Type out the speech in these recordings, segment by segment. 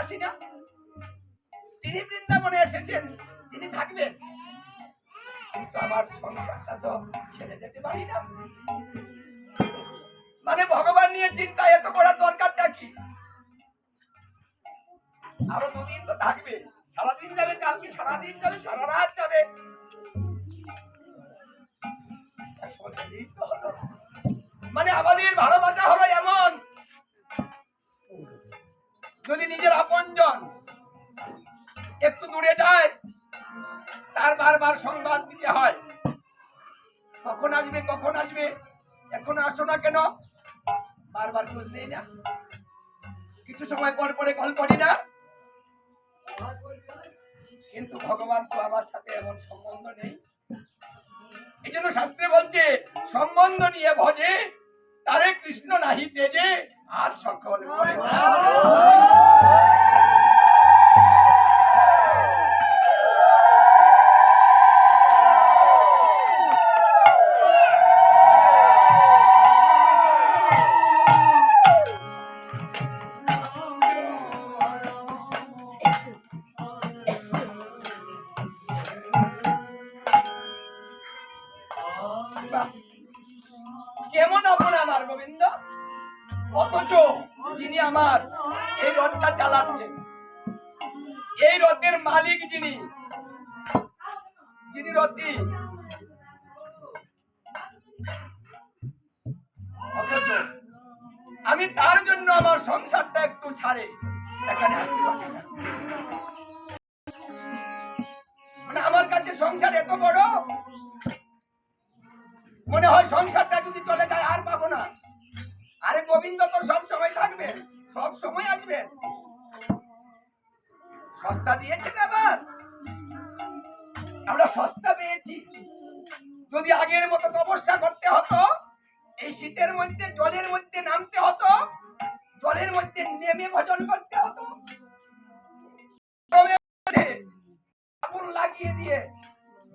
না তিনি বৃন্দাবনে এসেছেন, তিনি থাকবেন। কিন্তু আমার সংসারটা তো ছেড়ে যেতে পারি না। মানে ভগবান নিয়ে চিন্তা এত করার দরকারটা কি? আরও দুদিন তো থাকবে। সারাদিন যাবে, কালকে সারাদিন যাবে, সারা রাত যাবে। মানে আমাদের ভালোবাসা হলো এমন যদি নিজের আপনজন একটু দূরে যায়, তার বারবার সংবাদ দিতে হয়। কখন আসবে কখন আসবে, এখন আসো না কেন? বারবার খোঁজ নেই না। কিছু সময় পর পরে কল করি না। কিন্তু ভগবান তো আমার সাথে এমন সম্বন্ধ নেই। এই জন্য শাস্ত্রে বলছে, সম্বন্ধ নিয়ে ভজে। তারে কৃষ্ণ নাহি তেজে আর সকল এই রথের মালিক যিনি যিনি রথি। অথচ আমি তার জন্য আমার সংসারটা একটু ছাড়ে, এখানে মানে আমার কাছে সংসার এত বড়, মনে হয় সংসারটা যদি চলে যায় আর পাবো না। আরে গোবিন্দ তো সব সময় থাকবে সব সময় আসবে। সস্তা দিয়েছেন আবার? আমরা সস্তা পেয়েছি। যদি আগের মতো তপস্যা করতে হতো, এই শীতের মধ্যে, জলের মধ্যে নামতে হতো, জলের মধ্যে নেমে ভজন করতে হতো। আগুন লাগিয়ে দিয়ে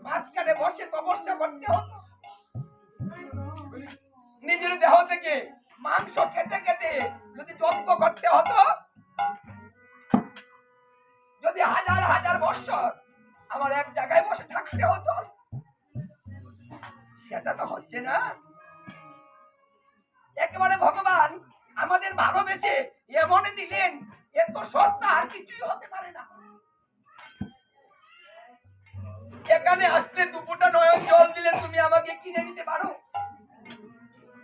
মাঝখানে বসে তপস্যা করতে হতো। নিজের দেহ থেকে মাংস কেটে কেটে যদি যত্ন করতে হতো হাজার হাজার বছর আমার এক জায়গায় বসে থাকতে হতো। সেটা তো হচ্ছে না। একেবারে ভগবান আমাদের ভালোবেসে এমন দিলেন এত সস্তা, আর কিছুই হতে পারে না। এখানে আসলে দুপুরটা নয়ন জল দিলে তুমি আমাকে কিনে নিতে পারো।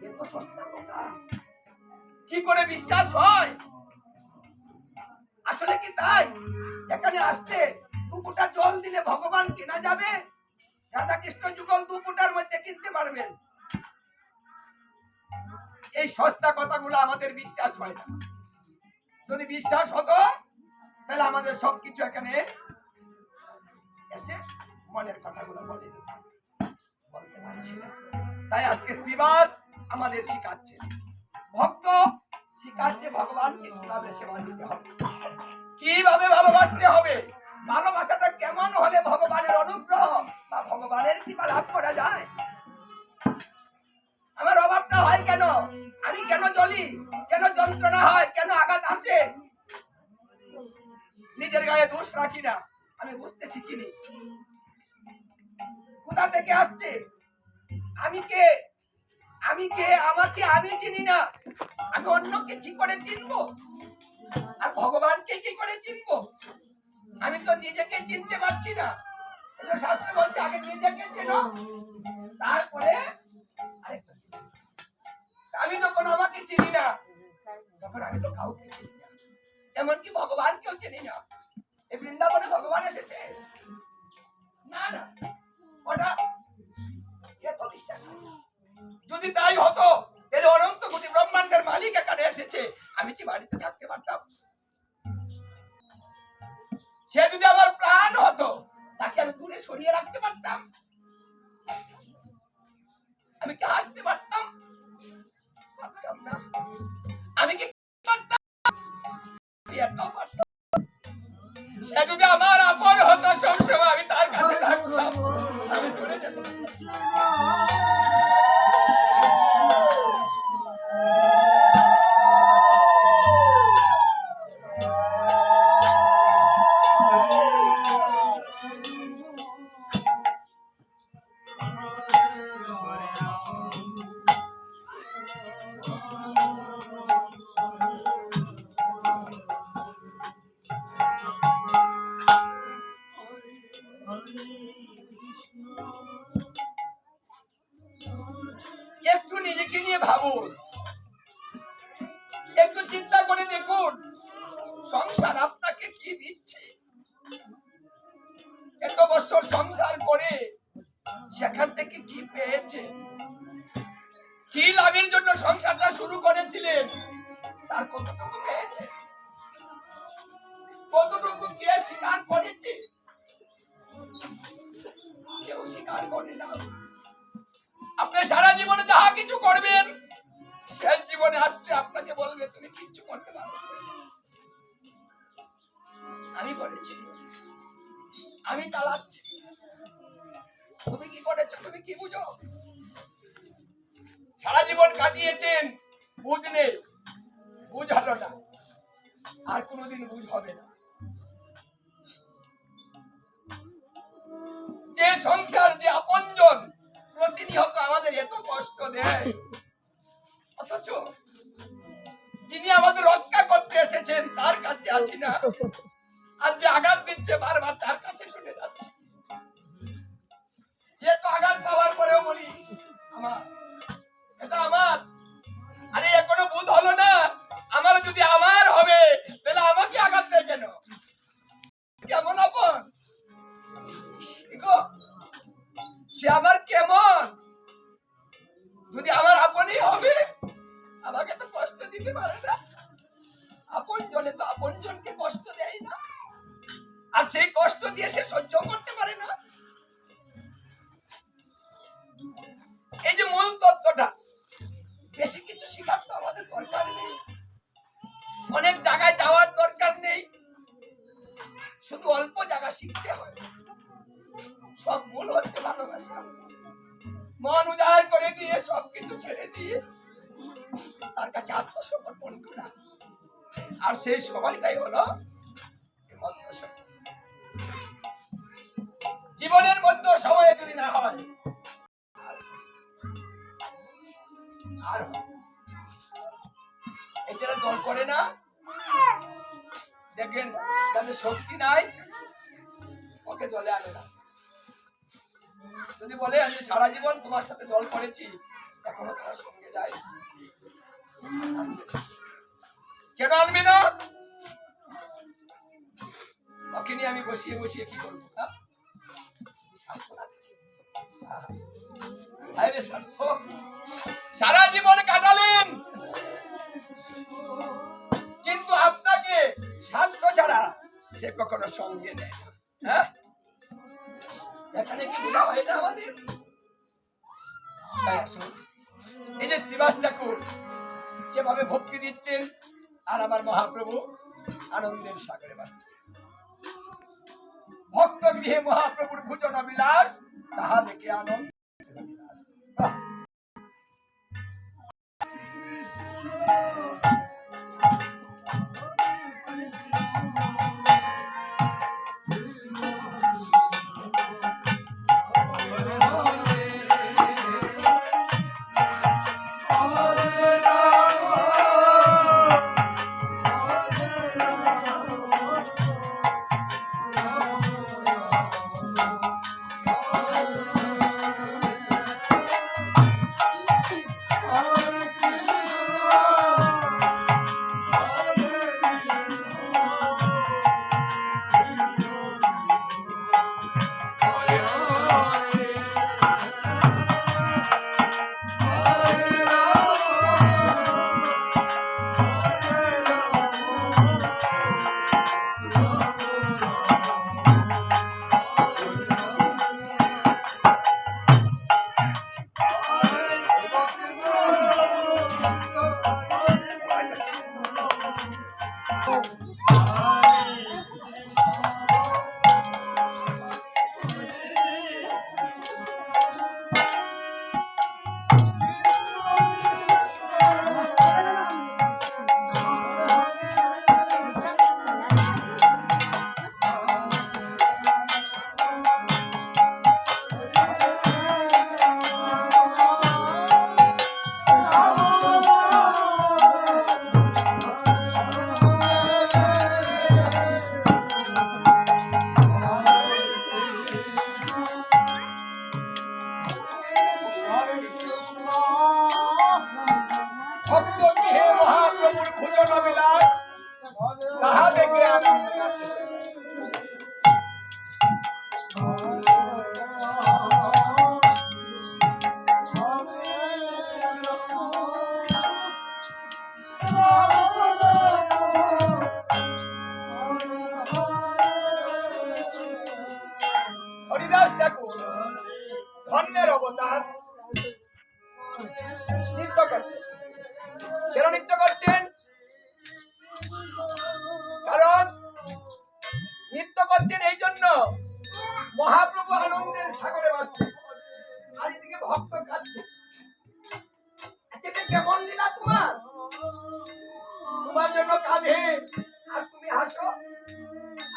এত সস্তা কথা। কি করে বিশ্বাস হয়? আসলে কি তাই? এখানে আসতে দুপুরটা জল দিলে ভগবান কেনা যাবে? রাধা কৃষ্ণ যুগল দুপুরটার মধ্যে কিনতে পারবেন। এই সস্তা কথাগুলো আমাদের বিশ্বাস হয় না। যদি বিশ্বাস হতো, তাহলে আমাদের সবকিছু এখানে এসে মনের কথাগুলো বলে দিতাম। তাই আজকে শ্রীবাস আমাদের শিখাচ্ছে ভক্ত শিখাচ্ছে ভগবানকে, কীভাবে সেবা দিতে হবে? কীভাবে ভালোবাসতে হবে? ভালোবাসাটা কেমন হলে ভগবানের অনুগ্রহ বা ভগবানের কৃপা লাভ করা যায়? আমার অভাবটা হয় কেন? আমি কেন চলি কেন যন্ত্রণা হয়? কেন আঘাত আসে? নিজের গায়ে দোষ রাখি না। আমি বুঝতে শিখিনি। কোথা থেকে আসছে? আমি কে? আমি কে? আমাকে আমি চিনি না। আমি অন্যকে কি করে চিনবো? আর ভগবানকে কি করে চিনবো? আমি তো নিজেকে চিনতে পারছি না। জন্য শাস্ত্র বলছে, আগে নিজেকে চেনো, তারপরে আমি যখন আমাকে চিনি না, তখন আমি তো কাউকে চিনি না। এমনকি ভগবানকেও চিনি না। এই বৃন্দাবনে ভগবান এসেছে। না না ওটা এত বিশ্বাস হয় না। যদি তাই হতো, তাহলে অনন্ত কোটি ব্রহ্মাণ্ডের মালিক এখানে এসেছে। আমি কি বাড়িতে থাকতে পারতাম? সে যদি আমার প্রাণ হতো, তাকে আমি দূরে সরিয়ে রাখতে পারতাম। আমি কি হাসতে পারতাম? আমি কি সে যদি আমার আপন হতো, সবসময় আমি তার কাছে থাকতাম। আমি চলে যেতাম। বছর সংসার করে সেখান থেকে কি পেয়েছে? কি লাভের জন্য সংসারটা শুরু করেছিলেন? তার কতটুকু পেয়েছে? কতটুকু কে স্বীকার করেছে? কেউ স্বীকার করে না। আপনি সারা জীবনে যাহা কিছু করবেন, শেষ জীবনে আসলে আপনাকে বলবে, তুমি কিচ্ছু করতে পারো। আমি করেছি আমি চালাচ্ছি। তুমি কি করেছ? তুমি কি বুঝো? সারা জীবন কাটিয়েছেন বুঝ নেই বুঝ হলো না। আর কোনোদিন বুঝ হবে না। যে সংসার, যে আপনজন, প্রতিনিয়ত আমাদের এত কষ্ট দেয়। অথচ যিনি আমাদের রক্ষা করতে এসেছেন, তার কাছে আসি না। আর যে আঘাত দিচ্ছে বারবার তার কাছে ছুটে যাচ্ছে। এ তো আঘাত পাওয়ার পরেও বলি, আমার, এটা আমার। আরে এখনও বুধ হলো না। আমার যদি আমার হবে, তাহলে আমাকে আঘাত দেয় কেন? কেমন আপন? সে আমার কেমন? যদি আমার আপনই হবে, আমাকে তো কষ্ট দিতে পারে না। আপন জনে তো আপন জনকে কষ্ট দিয়ে সে সহ্য করতে জীবনের মধ্য সময়ে যদি না হয় দল করে না। দেখেন তাদের শক্তি নাই, ওকে দলে আনে না। যদি বলে, আমি সারা জীবন তোমার সাথে দল করেছি, এখনও তোমার সঙ্গে যাই কেন আনবে না? ওকে নিয়ে আমি বসিয়ে বসিয়ে কি করব? সারা জীবন কাটালেন। কিন্তু আপনাকে স্বাস্থ্য ছাড়া সে কখনো সঙ্গে নেয় হ্যাঁ? এখানে হয় এই যে শ্রীবাস ঠাকুর, যেভাবে ভক্তি দিচ্ছেন, আর আমার মহাপ্রভু আনন্দের সাগরে বাসছেন ভক্ত গৃহে মহাপ্রভুর ভুজন বিলাস তাহা দেখে আনন্দ করে আমার মনে করছেন এই জন্য। মহাপ্রভু আনন্দের সাগরে বাসছে। আর এদিকে ভক্ত কাঁদছে। আচ্ছা কেমন লীলা তোমার? তোমার জন্য কাঁদে, আর তুমি হাসো।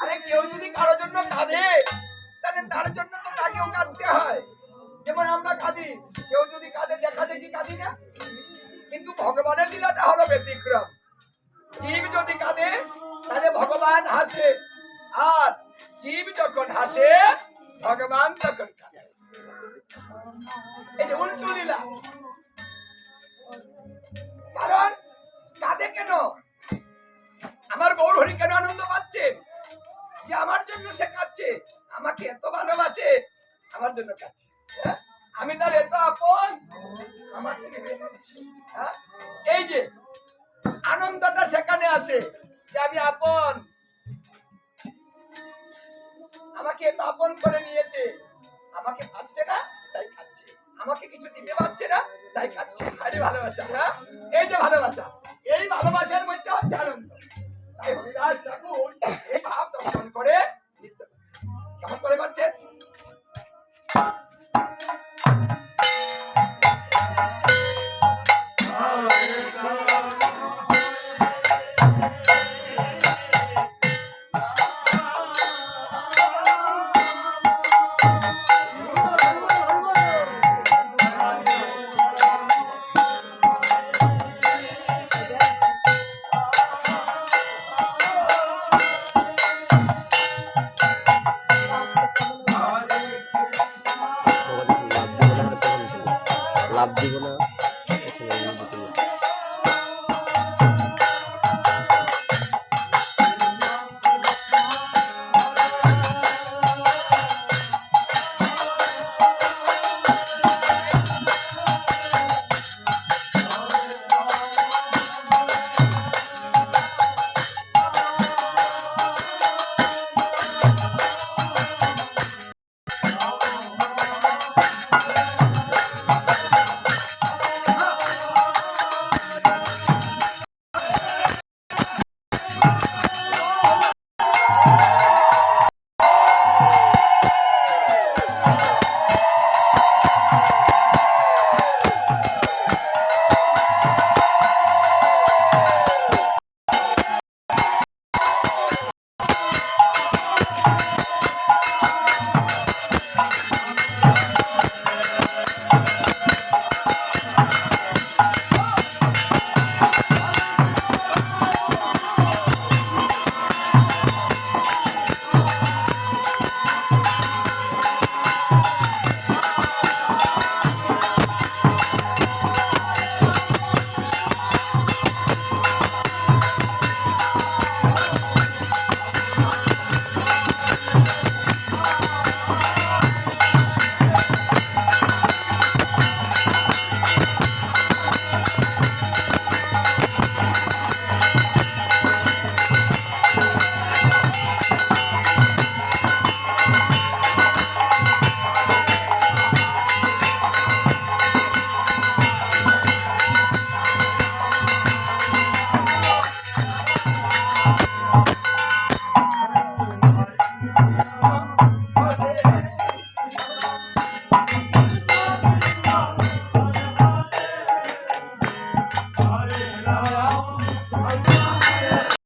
আরে, কেউ যদি কারোর জন্য কাঁদে, তাহলে তার জন্য তো তাকেও কাঁদতে হয়। যেমন আমরা কাঁদি, কেউ যদি কাঁদে, দেখা দেখি কাঁদি না। কিন্তু ভগবানের লীলাটা হলো ব্যতিক্রম। জীব যদি কাঁদে, তাহলে ভগবান হাসে। আর জীব যখন হাসে, ভগবান তখন কাঁদে যে উল্টো লীলা কারণ কাঁদে কেন আমার গৌর হরি কেন আনন্দ পাচ্ছে যে আমার জন্য সে কাঁদছে, আমাকে এত ভালোবাসে, আমার জন্য কাঁদছে হ্যাঁ? আমি তার এত আপন, আমার থেকে। হ্যাঁ? এই যে আনন্দটা সেখানে আসে যে আমি আপন আমাকে দাপন করে নিয়েছে। আমাকে খাচ্ছে না, তাই খাচ্ছে। আমাকে কিছু দিতে পারছে না, তাই খাচ্ছে। আরে ভালোবাসা হ্যাঁ? এই যে ভালোবাসা, এই ভালোবাসার মধ্যে হচ্ছে আনন্দ। তাই হরিদাস ঠাকুর এই ভাব দর্শন করে নৃত্য কেমন করে করছে?